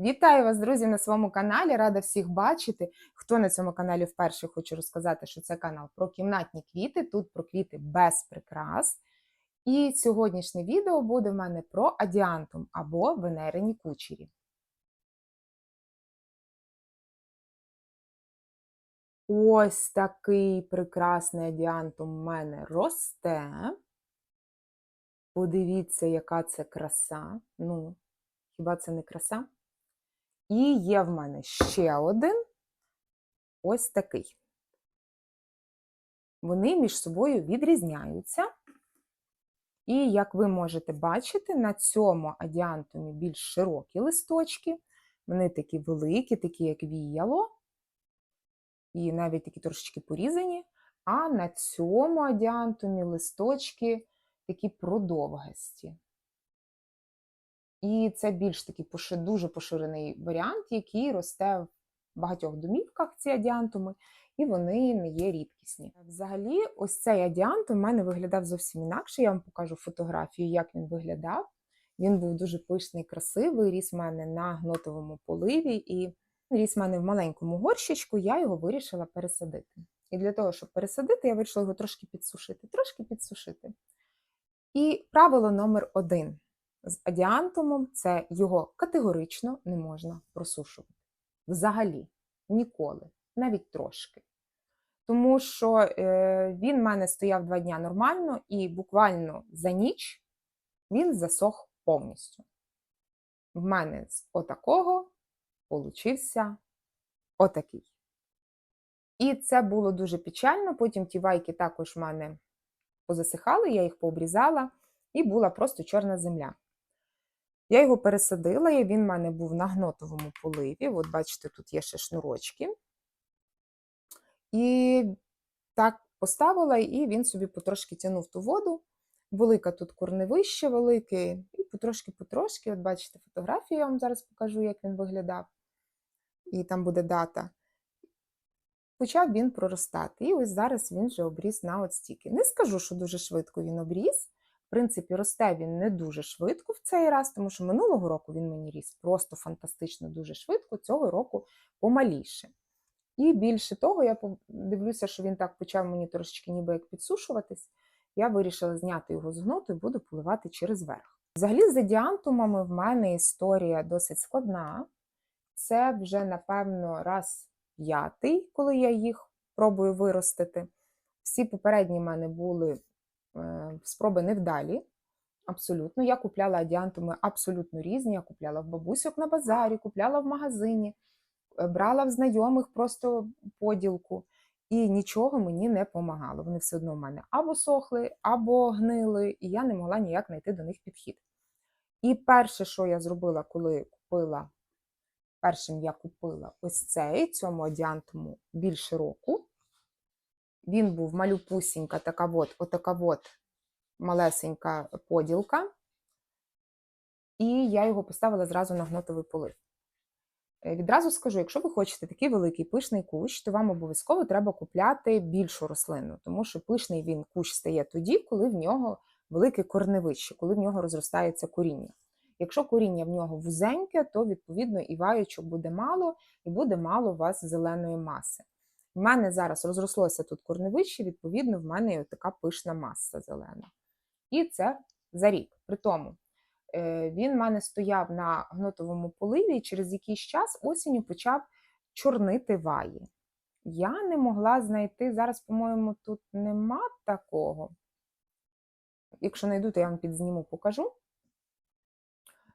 Вітаю вас, друзі, на своєму каналі. Рада всіх бачити. Хто на цьому каналі вперше хочу розказати, що це канал про кімнатні квіти. Тут про квіти без прикрас. І сьогоднішнє відео буде в мене про адіантум або венерині кучері. Ось такий прекрасний адіантум в мене росте. Подивіться, яка це краса. Ну, хіба це не краса? І є в мене ще один ось такий. Вони між собою відрізняються. І, як ви можете бачити, на цьому адіантумі більш широкі листочки. Вони такі великі, такі, як віяло, і навіть такі трошечки порізані. А на цьому адіантумі листочки такі продовгасті. І це більш такий дуже поширений варіант, який росте в багатьох домівках, ці адіантуми, і вони не є рідкісні. Взагалі, ось цей адіантум в мене виглядав зовсім інакше. Я вам покажу фотографію, як він виглядав. Він був дуже пишний, красивий, ріс в мене на гнотовому поливі і ріс в мене в маленькому горщичку, я його вирішила пересадити. І для того, щоб пересадити, я вирішила його трошки підсушити, трошки підсушити. І правило номер один з адіантумом це його категорично не можна просушувати. Взагалі, ніколи, навіть трошки. Тому що е, він в мене стояв два дні нормально, і буквально за ніч він засох повністю. В мене з отакого получився отакий. І це було дуже печально. Потім ті вайки також в мене позасихали, я їх пообрізала, і була просто чорна земля. Я його пересадила, і він в мене був на гнотовому поливі. От, бачите, тут є ще шнурочки. І так поставила, і він собі потрошки тягнув ту воду. Велика тут корневище велике, і потрошки-потрошки, от бачите, фотографію я вам зараз покажу, як він виглядав. І там буде дата. Почав він проростати. І ось зараз він вже обріз на от стільки. Не скажу, що дуже швидко він обріз. В принципі, росте він не дуже швидко в цей раз, тому що минулого року він мені ріс просто фантастично дуже швидко, цього року помаліше. І більше того, я дивлюся, що він так почав мені трошечки ніби як підсушуватись. Я вирішила зняти його з гноту і буду поливати через верх. Взагалі, з адіантумами в мене історія досить складна. Це вже, напевно, раз п'ятий, коли я їх пробую виростити. Всі попередні в мене були спроби невдалі. Абсолютно. Я купляла адіантуми абсолютно різні. Я купляла в бабусьок на базарі, купляла в магазині, е, брала в знайомих просто поділку, і нічого мені не допомагало. Вони все одно в мене або сохли, або гнили, і я не могла ніяк знайти до них підхід. І перше, що я зробила, коли купила, першим я купила ось цей цьому адіантуму більше року. Він був малюпусінька, така от, отака от малесенька поділка, і я його поставила зразу на гнотовий полив. Е, відразу скажу, якщо ви хочете такий великий пишний кущ, то вам обов'язково треба купляти більшу рослину, тому що пишний він кущ стає тоді, коли в нього велике корневище, коли в нього розростається коріння. Якщо коріння в нього вузеньке, то відповідно і ваючок буде мало, і буде мало у вас зеленої маси. В мене зараз розрослося тут корневище, відповідно, в мене є така пишна маса зелена. І це за рік. При тому е, він в мене стояв на гнотовому поливі і через якийсь час осінню почав чорнити ваї. Я не могла знайти, зараз, по-моєму, тут нема такого. Якщо знайду, то я вам підзніму, покажу.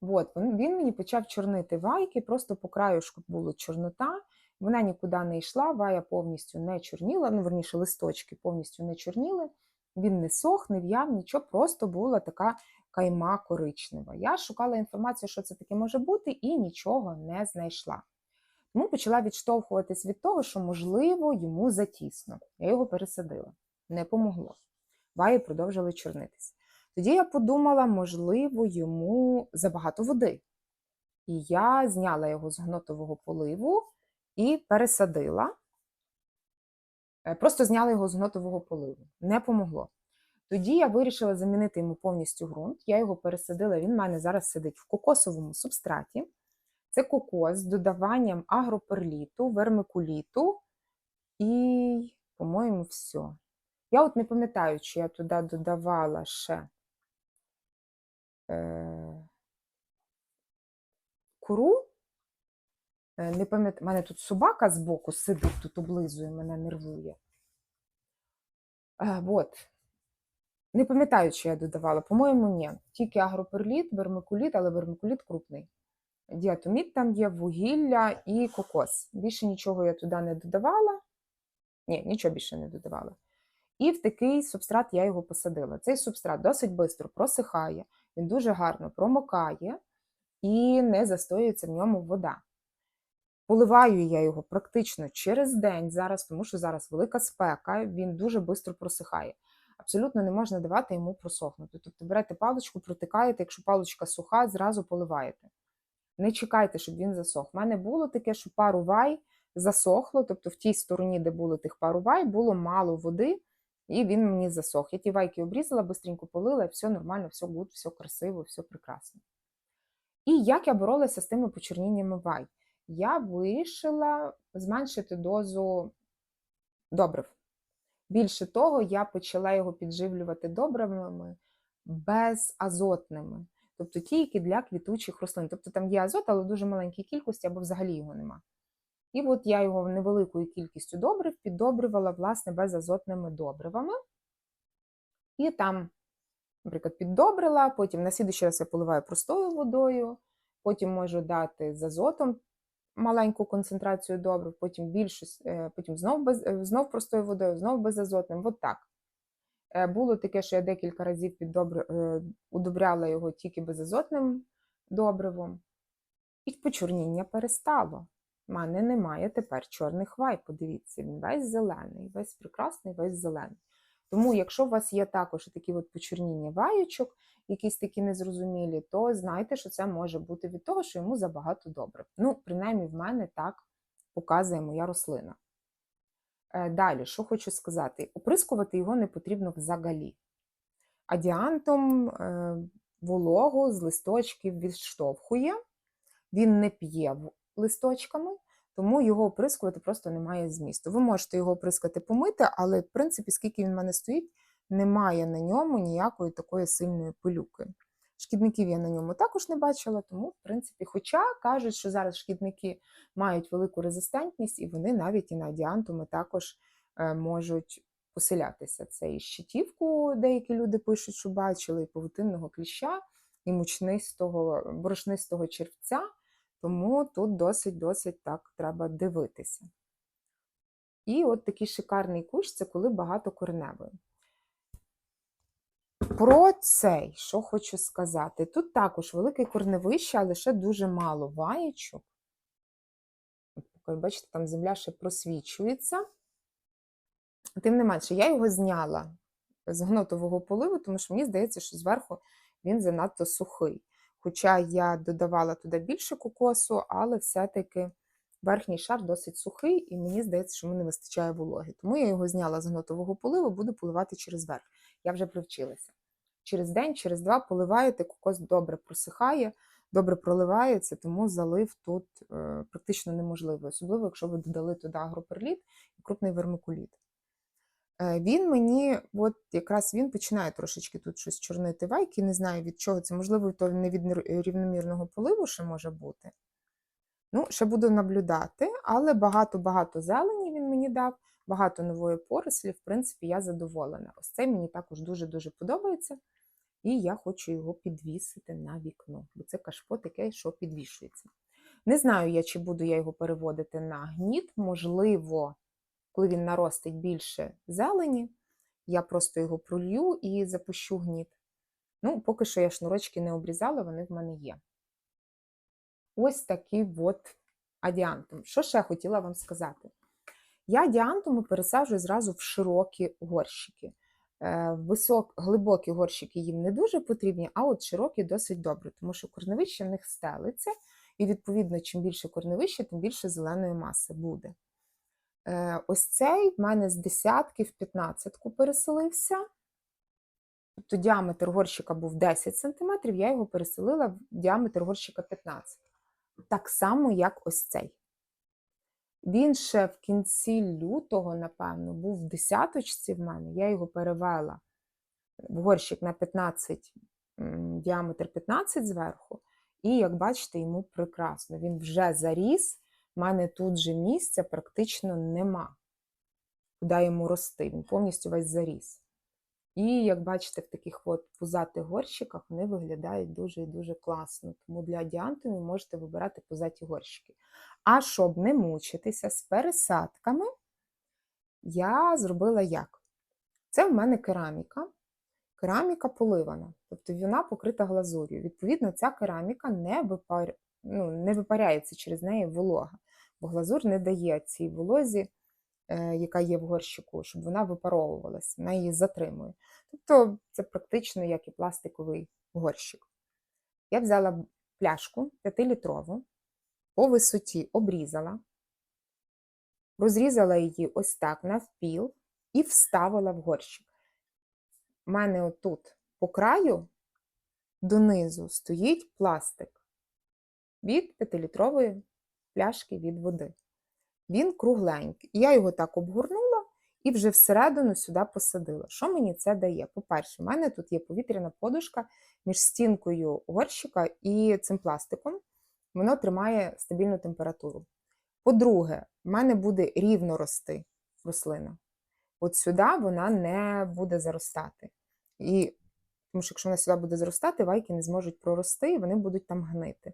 От, він мені почав чорнити вайки, просто по краюшку була чорнота. Вона нікуди не йшла, вая повністю не чорніла, ну, верніше, листочки повністю не чорніли, він не сох, не в'яв, нічого, просто була така кайма коричнева. Я шукала інформацію, що це таке може бути, і нічого не знайшла. Тому почала відштовхуватись від того, що, можливо, йому затісно. Я його пересадила. Не помогло. Ваї продовжили чорнитись. Тоді я подумала, можливо, йому забагато води. І я зняла його з гнотового поливу і пересадила. Е, просто зняла його з гнотового поливу. Не помогло. Тоді я вирішила замінити йому повністю ґрунт. Я його пересадила, він в мене зараз сидить в кокосовому субстраті. Це кокос з додаванням агроперліту, вермикуліту і, по-моєму, все. Я от не пам'ятаю, чи я туди додавала ще е, куру. Е, Не пам'ятаю, мене тут собака збоку сидить, тут облизує, мене нервує. Е, от. Не пам'ятаю, чи я додавала. По-моєму, ні. Тільки агроперліт, вермикуліт, але вермикуліт крупний. Діатоміт там є, вугілля і кокос. Більше нічого я туди не додавала. Ні, нічого більше не додавала. І в такий субстрат я його посадила. Цей субстрат досить швидко просихає, він дуже гарно промокає і не застоюється в ньому вода. Поливаю я його практично через день зараз, тому що зараз велика спека, він дуже швидко просихає. Абсолютно не можна давати йому просохнути. Тобто берете паличку, протикаєте, якщо паличка суха, зразу поливаєте. Не чекайте, щоб він засох. У мене було таке, що пару вай засохло, тобто в тій стороні, де було тих пару вай, було мало води, і він мені засох. Я ті вайки обрізала, бистренько полила, і все нормально, все гуд, все красиво, все прекрасно. І як я боролася з тими почерніннями вай? Я вирішила зменшити дозу добрив. Більше того, я почала його підживлювати добривами безазотними, тобто ті, які для квітучих рослин. Тобто там є азот, але в дуже маленькій кількості або взагалі його нема. І от я його невеликою кількістю добрив піддобрювала власне безазотними добривами. І там, наприклад, піддобрила, потім на слідуючий раз я поливаю простою водою, потім можу дати з азотом маленьку концентрацію добрив, потім більшу, е, потім знов, без, е, знов простою водою, знов безазотним. От так. Е, Було таке, що я декілька разів піддобри, е, удобряла його тільки безазотним добривом. І почорніння перестало. У мене немає тепер чорних вай. Подивіться, він весь зелений, весь прекрасний, весь зелений. Тому, якщо у вас є також такі от почорніння ваючок, якісь такі незрозумілі, то знайте, що це може бути від того, що йому забагато добре. Ну, принаймні, в мене так показує моя рослина. Е, Далі, що хочу сказати, оприскувати його не потрібно взагалі. Адіантом е, вологу з листочків відштовхує, він не п'є листочками, тому його оприскувати просто немає змісту. Ви можете його оприскати помити, але, в принципі, скільки він в мене стоїть, немає на ньому ніякої такої сильної пилюки. Шкідників я на ньому також не бачила, тому, в принципі, хоча кажуть, що зараз шкідники мають велику резистентність, і вони навіть і на діантуми також е, можуть поселятися. Це і щитівку, деякі люди пишуть, що бачили, і павутинного кліща, і мучнистого, борошнистого червця. Тому тут досить-досить так треба дивитися. І от такий шикарний кущ це коли багато кореневої. Про цей, що хочу сказати. Тут також велике корневище, але ще дуже мало ваєчок. Бачите, там земля ще просвічується. Тим не менше, я його зняла з гнотового поливу, тому що мені здається, що зверху він занадто сухий. Хоча я додавала туди більше кокосу, але все-таки верхній шар досить сухий, і мені здається, що мені не вистачає вологи. Тому я його зняла з гнотового поливу, буду поливати через верх. Я вже привчилася. Через день, через два поливаєте, кокос добре просихає, добре проливається, тому залив тут е, практично неможливий, особливо, якщо ви додали туди агроперліт і крупний вермикуліт. Е, Він мені, от якраз він починає трошечки тут щось чорнити вайки, не знаю від чого це, можливо, то не від рівномірного поливу ще може бути. Ну, ще буду наблюдати, але багато-багато зелені він мені дав, багато нової порослі, в принципі, я задоволена. Ось цей мені також дуже-дуже подобається, і я хочу його підвісити на вікно, бо це кашпо таке, що підвішується. Не знаю я, чи буду я його переводити на гніт, можливо, коли він наростить більше зелені, я просто його пролью і запущу гніт. Ну, поки що я шнурочки не обрізала, вони в мене є. Ось такий от адіантум. Що ще хотіла вам сказати? Я адіантуми пересаджую зразу в широкі горщики. Е, Висок, глибокі горщики їм не дуже потрібні, а от широкі досить добре, тому що корневище в них стелиться, і, відповідно, чим більше корневище, тим більше зеленої маси буде. Е, Ось цей в мене з десятки в 15 переселився. Тобто діаметр горщика був 10 см, я його переселила в діаметр горщика 15 Так само, як ось цей. Він ще в кінці лютого, напевно, був в десяточці в мене. Я його перевела в горщик на 15, діаметр 15 зверху. І, як бачите, йому прекрасно. Він вже заріс. У мене тут же місця практично нема, куди йому рости. Він повністю весь заріс. І, як бачите, в таких от пузатих горщиках вони виглядають дуже і дуже класно. Тому для діантумів можете вибирати пузаті горщики. А щоб не мучитися з пересадками, я зробила як? Це в мене кераміка. Кераміка поливана, тобто вона покрита глазур'ю. Відповідно, ця кераміка не, випар... ну, не випаряється через неї волога, бо глазур не дає цій волозі, е, яка є в горщику, щоб вона випаровувалася, вона її затримує. Тобто це практично як і пластиковий горщик. Я взяла пляшку 5-літрову, по висоті обрізала, розрізала її ось так навпіл і вставила в горщик. У мене отут по краю донизу стоїть пластик від 5-літрової пляшки від води. Він кругленький. Я його так обгорнула і вже всередину сюди посадила. Що мені це дає? По-перше, в мене тут є повітряна подушка між стінкою горщика і цим пластиком. Воно тримає стабільну температуру. По-друге, в мене буде рівно рости рослина. От сюди вона не буде заростати. І, Тому що якщо вона сюди буде зростати, вайки не зможуть прорости, і вони будуть там гнити.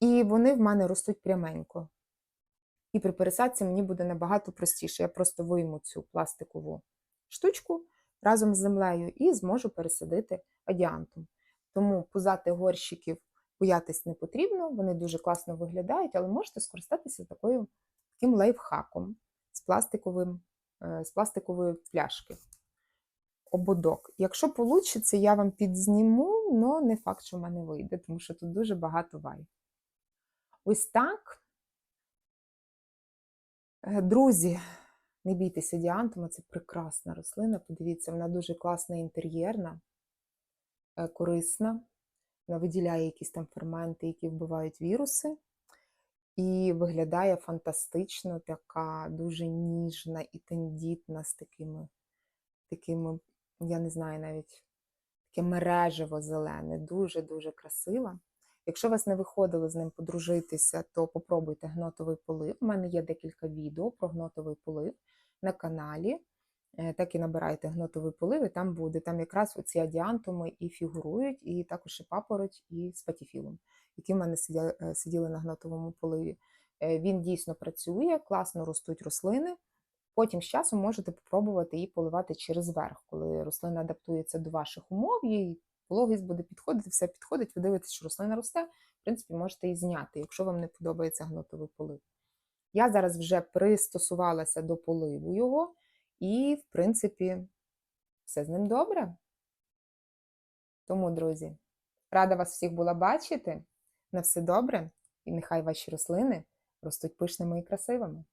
І вони в мене ростуть пряменько. І при пересадці мені буде набагато простіше. Я просто вийму цю пластикову штучку разом з землею і зможу пересадити адіантум. Тому пузати горщиків боятись не потрібно, вони дуже класно виглядають, але можете скористатися такою, таким лайфхаком з, пластиковим, е, з пластикової пляшки. Ободок. Якщо вийде, я вам підзніму, але не факт, що в мене вийде, тому що тут дуже багато вай. Ось так. Е, Друзі, не бійтеся діантума, це прекрасна рослина. Подивіться, вона дуже класна інтер'єрна, е, корисна. Вона виділяє якісь там ферменти, які вбивають віруси. І виглядає фантастично, така дуже ніжна і тендітна з такими, такими, я не знаю, навіть таке мережево зелене, дуже-дуже красива. Якщо вас не виходило з ним подружитися, то попробуйте гнотовий полив. У мене є декілька відео про гнотовий полив на каналі. Е, Так і набирайте гнотовий полив, і там буде. Там якраз оці адіантуми і фігурують, і також і папороть, і спатіфілум, які в мене сиділи, е, на гнотовому поливі. Е, Він дійсно працює, класно ростуть рослини. Потім з часом можете спробувати її поливати через верх, коли рослина адаптується до ваших умов, їй вологість буде підходити, все підходить, ви дивитесь, що рослина росте, в принципі, можете її зняти, якщо вам не подобається гнотовий полив. Я зараз вже пристосувалася до поливу його, і, в принципі, все з ним добре. Тому, друзі, рада вас всіх була бачити. На все добре, і нехай ваші рослини ростуть пишними і красивими.